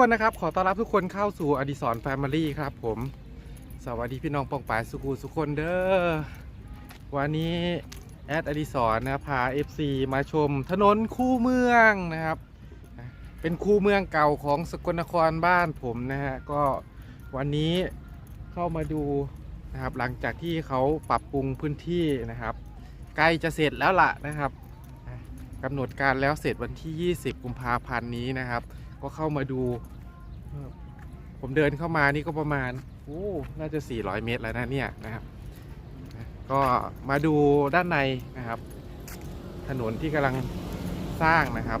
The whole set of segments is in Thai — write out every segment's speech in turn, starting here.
ทุกคนนะครับ ขอต้อนรับทุกคนเข้าสู่อดิสรแฟมิลี่ครับผม สวัสดีพี่น้องปองปายสุกูสุคนเด้อ วันนี้แอดอดิสรนะพา FC มาชมถนนคู่เมืองนะครับ เป็นคู่เมืองเก่าของสกลนครบ้านผมนะฮะ ก็วันนี้เข้ามาดูนะครับหลังจากที่เขาปรับปรุงพื้นที่นะครับ ใกล้จะเสร็จแล้วล่ะนะครับกำหนดการแล้วเสร็จวันที่ 20 กุมภาพันธ์นี้นะครับ ก็เข้ามาดู ผมเดินเข้ามานี่ก็ประมาณโอ้น่าจะ 400 เมตรแล้วนะเนี่ยนะครับ ก็มาดูด้านในนะครับ ถนนที่กำลังสร้างนะครับ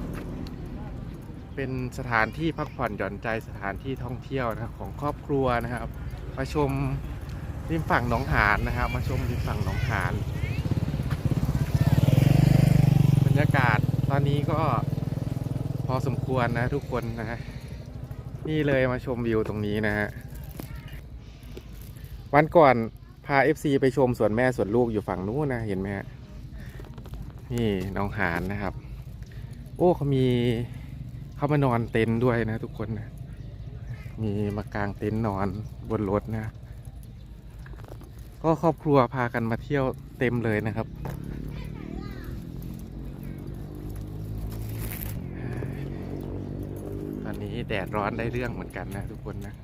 เป็นสถานที่พักผ่อนหย่อนใจสถานที่ท่องเที่ยวนะครับของครอบครัวนะครับมาชมริมฝั่งหนองหานนะครับ มาชมริมฝั่งหนองหานบรรยากาศตอนนี้ก็ อสมควรนะทุกคนนะฮะนี่เลยมาชมวิวตรงนี้นะฮะวันก่อนพา FC ไปชมสวนแม่สวนลูกอยู่ฝั่งนู้นนะเห็นไหมฮะนี่น้องหานนะครับ โอ้เขามีเขามานอนเต็นท์ด้วยนะทุกคนนะมีมากางเต็นท์นอนบนรถนะ ก็ครอบครัวพากันมาเที่ยวเต็มเลยนะครับ แดดร้อนได้เรื่องเหมือนกันนะทุกคนนะ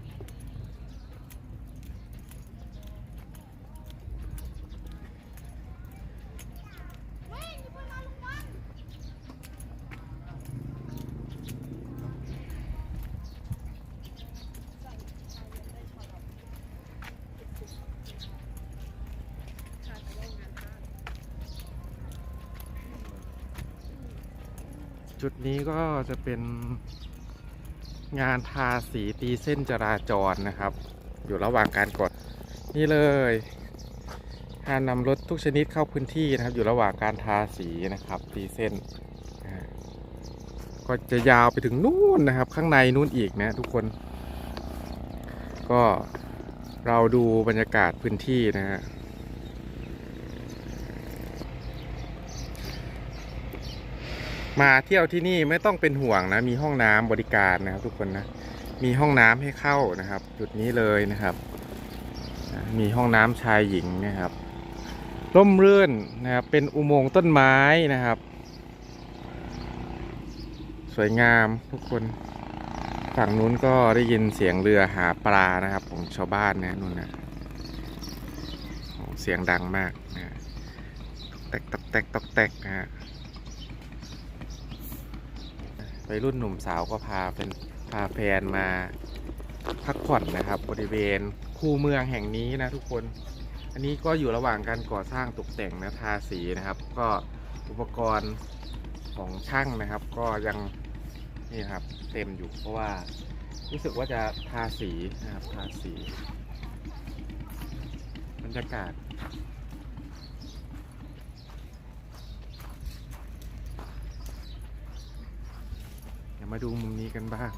จุดนี้ก็จะเป็น งานทาสีตีเส้นจราจรนะครับ อยู่ระหว่างการกดนี่เลยการนำรถทุกชนิดเข้าพื้นที่นะครับ อยู่ระหว่างการทาสีนะครับ ตีเส้น ก็จะยาวไปถึงนู่นนะครับ ข้างในนู่นอีกนะทุกคน ก็เราดูบรรยากาศพื้นที่นะฮะ มาเที่ยวที่นี่ไม่ต้องเป็นห่วงนะมีห้องน้ำบริการนะครับ ทุกคนนะมีห้องน้ำให้เข้านะครับ จุดนี้เลยนะครับ มีห้องน้ำชายหญิงนะครับร่มรื่นนะครับเป็นอุโมงค์ต้นไม้นะครับ สวยงามทุกคนฝั่งนู้นก็ได้ยินเสียงเรือหาปลานะครับของชาวบ้านนะนู่นนะเสียงดังมากนะตกแตกตอกแตกตอกแตกนะฮะ วัยรุ่นหนุ่มสาวก็พาเป็นพาแฟนมาพักผ่อนนะครับ บริเวณคูเมืองแห่งนี้นะทุกคน อันนี้ก็อยู่ระหว่างการก่อสร้างตกแต่งนะทาสีนะครับ ก็อุปกรณ์ของช่างนะครับ ก็ยังนี่ครับเต็มอยู่เพราะว่ารู้สึกว่าจะทาสีนะครับทาสีบรรยากาศ ดี๋ยวมาดูมุมนี้กันบ้าง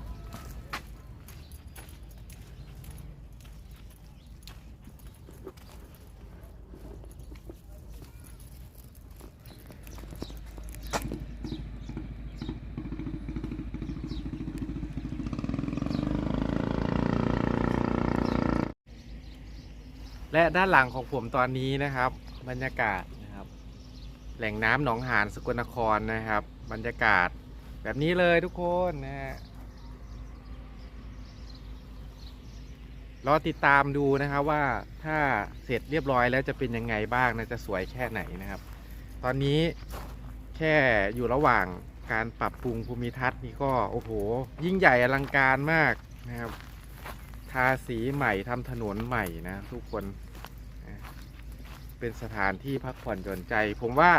และด้านหลังของผมตอนนี้นะครับ บรรยากาศนะครับ แหล่งน้ำหนองหานสกลนครนะครับ บรรยากาศ แบบนี้เลยทุกคนนะฮะรอติดตามดูนะครับว่าถ้าเสร็จเรียบร้อยแล้วจะเป็นยังไงบ้างนะจะสวยแค่ไหนนะครับ ตอนนี้แค่อยู่ระหว่างการปรับปรุงภูมิทัศน์นี่ก็โอ้โห ยิ่งใหญ่อลังการมากนะครับ ทาสีใหม่ทำถนนใหม่นะทุกคนนะเป็นสถานที่พักผ่อนหย่อนใจ ผมว่า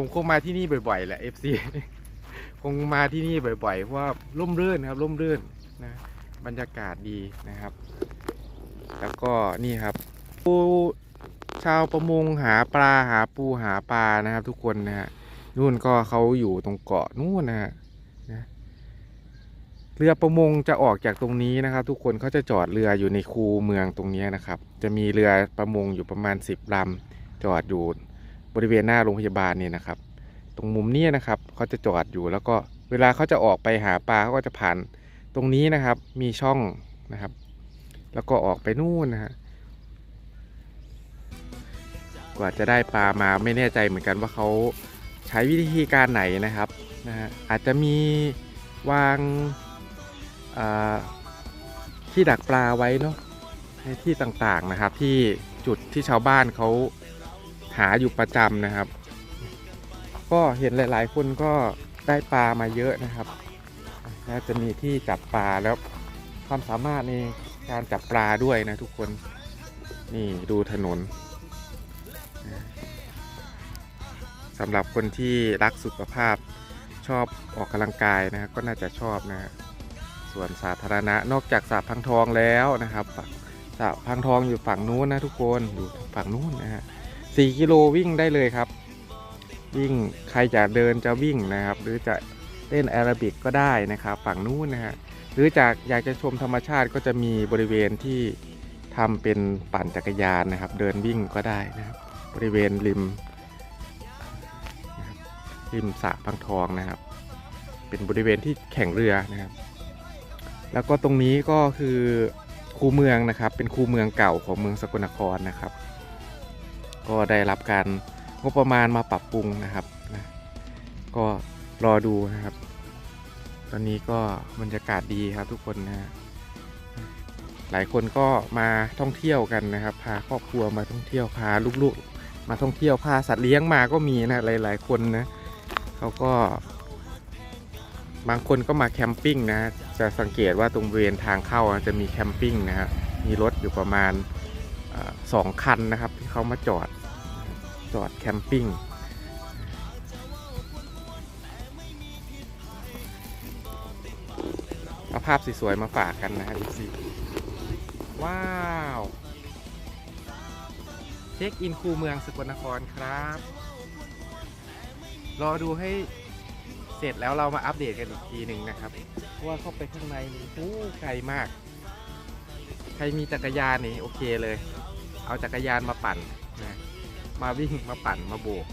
ผมคงมาที่นี่บ่อยๆแหละ FC คงมาที่นี่บ่อยๆเพราะว่าร่มรื่นครับร่มรื่นนะบรรยากาศดีนะครับ แล้วก็นี่ครับปูชาวประมงหาปลาหาปูหาปลานะครับ ทุกคนนะฮะนู่นก็เขาอยู่ตรงเกาะนู่นนะฮะนะเรือประมงจะออกจากตรงนี้นะครับ ทุกคนเขาจะจอดเรืออยู่ในคูเมืองตรงนี้นะครับ จะมีเรือประมงอยู่ประมาณ10ลำจอดอยู่ บริเวณหน้าโรงพยาบาลเนี่ยนะครับ ตรงมุมนี้นะครับเขาจะจอดอยู่แล้วก็เวลาเขาจะออกไปหาปลาเขาก็จะผ่านตรงนี้นะครับ มีช่องนะครับ แล้วก็ออกไปนู่นนะฮะกว่าจะได้ปลามาไม่แน่ใจเหมือนกันว่าเขาใช้วิธีการไหนนะครับนะฮะอาจจะมีวางาที่ดักปลาไว้เนาะในที่ต่างๆนะครับ ที่จุดที่ชาวบ้านเขา หาอยู่ประจำนะครับ ก็เห็นหลาย ๆ คนก็ได้ปลามาเยอะนะครับน่าจะมีที่จับปลาแล้วความสามารถในการจับปลาด้วยนะทุกคนนี่ดูถนนสำหรับคนที่รักสุขภาพชอบออกกำลังกายนะก็น่าจะชอบนะส่วนสาธารณะนอกจากสระพังทองแล้วนะครับสระพังทองอยู่ฝั่งนู้นนะทุกคนอยู่ฝั่งนู้นนะฮะ สี่กิโลวิ่งได้เลยครับ วิ่งใครจะเดินจะวิ่งนะครับ หรือจะเล่นแอโรบิกก็ได้นะครับ ฝั่งนู้นนะฮะหรือจากอยากจะชมธรรมชาติก็จะมีบริเวณที่ทำเป็นปั่นจักรยานนะครับ เดินวิ่งก็ได้นะครับ บริเวณริมริมสระพังทองนะครับ เป็นบริเวณที่แข่งเรือนะครับ แล้วก็ตรงนี้ก็คือคูเมืองนะครับ เป็นคูเมืองเก่าของเมืองสกลนครนะครับ ก็ได้รับการงบประมาณมาปรับปรุงนะครับนะก็รอดูนะครับ ตอนนี้ก็บรรยากาศดีครับทุกคนนะ หลายคนก็มาท่องเที่ยวกันนะครับ พาครอบครัวมาท่องเที่ยวพาลูกๆ มาท่องเที่ยวพาสัตว์เลี้ยงมาก็มีนะหลาย ๆ คนนะเขาก็ บางคนก็มาแคมปิ้งนะจะสังเกตว่าตรงบริเวณทางเข้าจะมีแคมปิ้งนะฮะมีรถอยู่ประมาณสองคันนะครับที่เขามาจอด จอดแคมปิ้งเอาภาพสวยๆมาฝากกันนะฮะสิว้าวเช็คอินคูเมืองสกลนครครับ รอดูให้เสร็จแล้วเรามาอัปเดตกันอีกทีหนึ่งนะครับ ว่าเข้าไปข้างในนี่โอ้ไกลมาก ใครมีจักรยานนี่โอเคเลย เอาจักรยานมาปั่น มาวิ่งมาปั่นมาโบก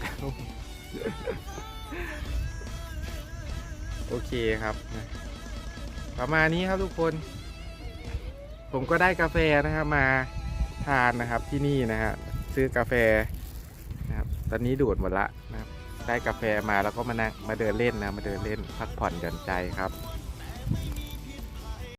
โอเคครับ ประมาณนี้ครับทุกคน ผมก็ได้กาแฟนะครับมาทานนะครับที่นี่นะฮะซื้อกาแฟนะครับ ตอนนี้ดูดหมดละนะครับ ได้กาแฟมาแล้วก็มานั่งมาเดินเล่นนะ มาเดินเล่นพักผ่อนหย่อนใจครับ